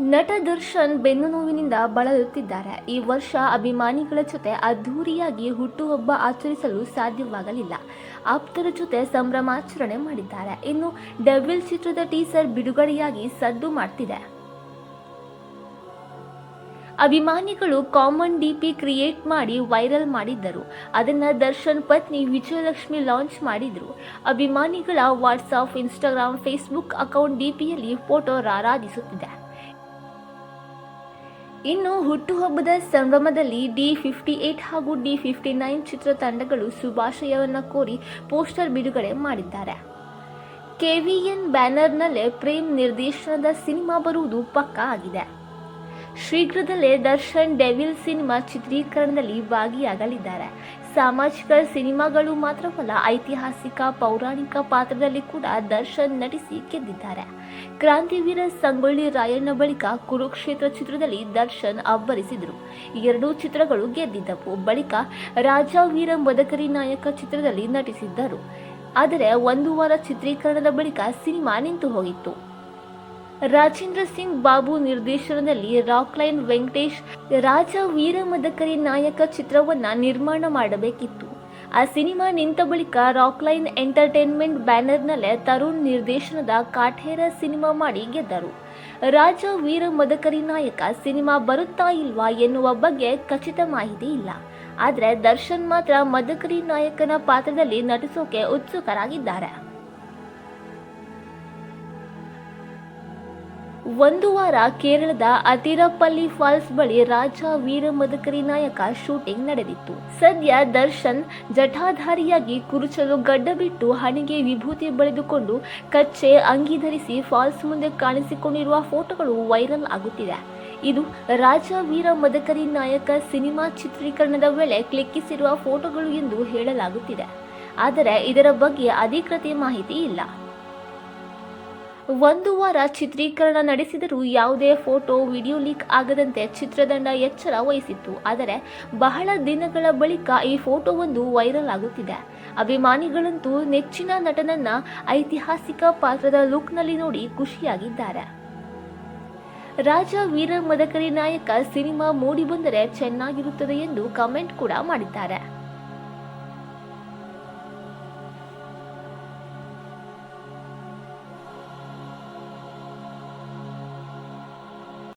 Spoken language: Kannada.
ನಟ ದರ್ಶನ್ ಬೆನ್ನು ನೋವಿನಿಂದ ಬಳಲುತ್ತಿದ್ದಾರೆ. ಈ ವರ್ಷ ಅಭಿಮಾನಿಗಳ ಜೊತೆ ಅದ್ಧೂರಿಯಾಗಿ ಹುಟ್ಟುಹಬ್ಬ ಆಚರಿಸಲು ಸಾಧ್ಯವಾಗಲಿಲ್ಲ. ಆಪ್ತರ ಜೊತೆ ಸಂಭ್ರಮಾಚರಣೆ ಮಾಡಿದ್ದಾರೆ. ಇನ್ನು ಡೆವಿಲ್ ಚಿತ್ರದ ಟೀಸರ್ ಬಿಡುಗಡೆಯಾಗಿ ಸದ್ದು ಮಾಡ್ತಿದೆ. ಅಭಿಮಾನಿಗಳು ಕಾಮನ್ ಡಿಪಿ ಕ್ರಿಯೇಟ್ ಮಾಡಿ ವೈರಲ್ ಮಾಡಿದ್ದರು. ಅದನ್ನು ದರ್ಶನ್ ಪತ್ನಿ ವಿಜಯಲಕ್ಷ್ಮಿ ಲಾಂಚ್ ಮಾಡಿದರು. ಅಭಿಮಾನಿಗಳ ವಾಟ್ಸಾಪ್, ಇನ್ಸ್ಟಾಗ್ರಾಮ್, ಫೇಸ್ಬುಕ್ ಅಕೌಂಟ್ ಡಿಪಿಯಲ್ಲಿ ಫೋಟೋ ರಾರಾಜಿಸುತ್ತಿದೆ ಇನ್ನು ಹುಟ್ಟುಹಬ್ಬದ ಸಂಭ್ರಮದಲ್ಲಿ ಡಿ ಫಿಫ್ಟಿ ಏಟ್ ಹಾಗೂ ಡಿ ಫಿಫ್ಟಿ ನೈನ್ ಚಿತ್ರತಂಡಗಳು ಶುಭಾಶಯವನ್ನು ಕೋರಿ ಪೋಸ್ಟರ್ ಬಿಡುಗಡೆ ಮಾಡಿದ್ದಾರೆ. ಕೆವಿಎನ್ ಬ್ಯಾನರ್ನಲ್ಲೇ ಪ್ರೇಮ್ ನಿರ್ದೇಶನದ ಸಿನಿಮಾ ಬರುವುದು ಪಕ್ಕಾ ಆಗಿದೆ. ಶೀಘ್ರದಲ್ಲೇ ದರ್ಶನ್ ಡೆವಿಲ್ ಸಿನಿಮಾ ಚಿತ್ರೀಕರಣದಲ್ಲಿ ಭಾಗಿಯಾಗಲಿದ್ದಾರೆ. ಸಾಮಾಜಿಕ ಸಿನಿಮಾಗಳು ಮಾತ್ರವಲ್ಲ, ಐತಿಹಾಸಿಕ, ಪೌರಾಣಿಕ ಪಾತ್ರದಲ್ಲಿ ಕೂಡ ದರ್ಶನ್ ನಟಿಸಿ ಗೆದ್ದಿದ್ದಾರೆ. ಕ್ರಾಂತಿವೀರ ಸಂಗೊಳ್ಳಿ ರಾಯಣ್ಣ ಬಳಿಕ ಕುರುಕ್ಷೇತ್ರ ಚಿತ್ರದಲ್ಲಿ ದರ್ಶನ್ ಅಬ್ಬರಿಸಿದರು. ಎರಡೂ ಚಿತ್ರಗಳು ಗೆದ್ದಿದ್ದವು. ಬಳಿಕ ರಾಜ ವೀರ ಮದಕರಿ ನಾಯಕ ಚಿತ್ರದಲ್ಲಿ ನಟಿಸಿದ್ದರು. ಆದರೆ ಒಂದು ವಾರ ಚಿತ್ರೀಕರಣದ ಬಳಿಕ ಸಿನಿಮಾ ನಿಂತು ಹೋಗಿತ್ತು. ರಾಜೇಂದ್ರ ಸಿಂಗ್ ಬಾಬು ನಿರ್ದೇಶನದಲ್ಲಿ ರಾಕ್ ಲೈನ್ ವೆಂಕಟೇಶ್ ರಾಜ ವೀರ ಮದಕರಿ ನಾಯಕ ಚಿತ್ರವನ್ನ ನಿರ್ಮಾಣ ಮಾಡಬೇಕಿತ್ತು. ಆ ಸಿನಿಮಾ ನಿಂತ ಬಳಿಕ ರಾಕ್ಲೈನ್ ಎಂಟರ್ಟೈನ್ಮೆಂಟ್ ಬ್ಯಾನರ್ನಲ್ಲೇ ತರುಣ್ ನಿರ್ದೇಶನದ ಕಾಠೇರ ಸಿನಿಮಾ ಮಾಡಿ ಗೆದ್ದರು. ರಾಜ ವೀರ ಮದಕರಿ ನಾಯಕ ಸಿನಿಮಾ ಬರುತ್ತಾ ಇಲ್ವಾ ಎನ್ನುವ ಬಗ್ಗೆ ಖಚಿತ ಮಾಹಿತಿ ಇಲ್ಲ. ಆದರೆ ದರ್ಶನ್ ಮಾತ್ರ ಮದಕರಿ ನಾಯಕನ ಪಾತ್ರದಲ್ಲಿ ನಟಿಸೋಕೆ ಉತ್ಸುಕರಾಗಿದ್ದಾರೆ. ಒಂದು ವಾರ ಕೇರಳದ ಅತಿರಪಲ್ಲಿ ಫಾಲ್ಸ್ ಬಳಿ ರಾಜ ವೀರ ಮದಕರಿ ನಾಯಕ ಶೂಟಿಂಗ್ ನಡೆದಿತ್ತು. ಸದ್ಯ ದರ್ಶನ್ ಜಠಾಧಾರಿಯಾಗಿ ಕುರುಚಲು ಗಡ್ಡ ಬಿಟ್ಟು ಹಣೆಗೆ ವಿಭೂತಿ ಬಳಿದುಕೊಂಡು ಕಚ್ಚೆ ಅಂಗಿ ಧರಿಸಿ ಫಾಲ್ಸ್ ಮುಂದೆ ಕಾಣಿಸಿಕೊಂಡಿರುವ ಫೋಟೋಗಳು ವೈರಲ್ ಆಗುತ್ತಿದೆ. ಇದು ರಾಜ ವೀರ ಮದಕರಿ ನಾಯಕ ಸಿನಿಮಾ ಚಿತ್ರೀಕರಣದ ವೇಳೆ ಕ್ಲಿಕ್ಕಿಸಿರುವ ಫೋಟೋಗಳು ಎಂದು ಹೇಳಲಾಗುತ್ತಿದೆ. ಆದರೆ ಇದರ ಬಗ್ಗೆ ಅಧಿಕೃತ ಮಾಹಿತಿ ಇಲ್ಲ. ಒಂದು ವಾರ ಚಿತ್ರೀಕರಣ ನಡೆಸಿದರೂ ಯಾವುದೇ ಫೋಟೋ, ವಿಡಿಯೋ ಲೀಕ್ ಆಗದಂತೆ ಚಿತ್ರತಂಡ ಎಚ್ಚರ ವಹಿಸಿತ್ತು. ಆದರೆ ಬಹಳ ದಿನಗಳ ಬಳಿಕ ಈ ಫೋಟೋವೊಂದು ವೈರಲ್ ಆಗುತ್ತಿದೆ. ಅಭಿಮಾನಿಗಳಂತೂ ನೆಚ್ಚಿನ ನಟನನ್ನ ಐತಿಹಾಸಿಕ ಪಾತ್ರದ ಲುಕ್ನಲ್ಲಿ ನೋಡಿ ಖುಷಿಯಾಗಿದ್ದಾರೆ. ರಾಜ ವೀರ ಮದಕರಿ ನಾಯಕ ಸಿನಿಮಾ ಮೂಡಿ ಬಂದರೆ ಚೆನ್ನಾಗಿರುತ್ತದೆ ಎಂದು ಕಮೆಂಟ್ ಕೂಡ ಮಾಡಿದ್ದಾರೆ.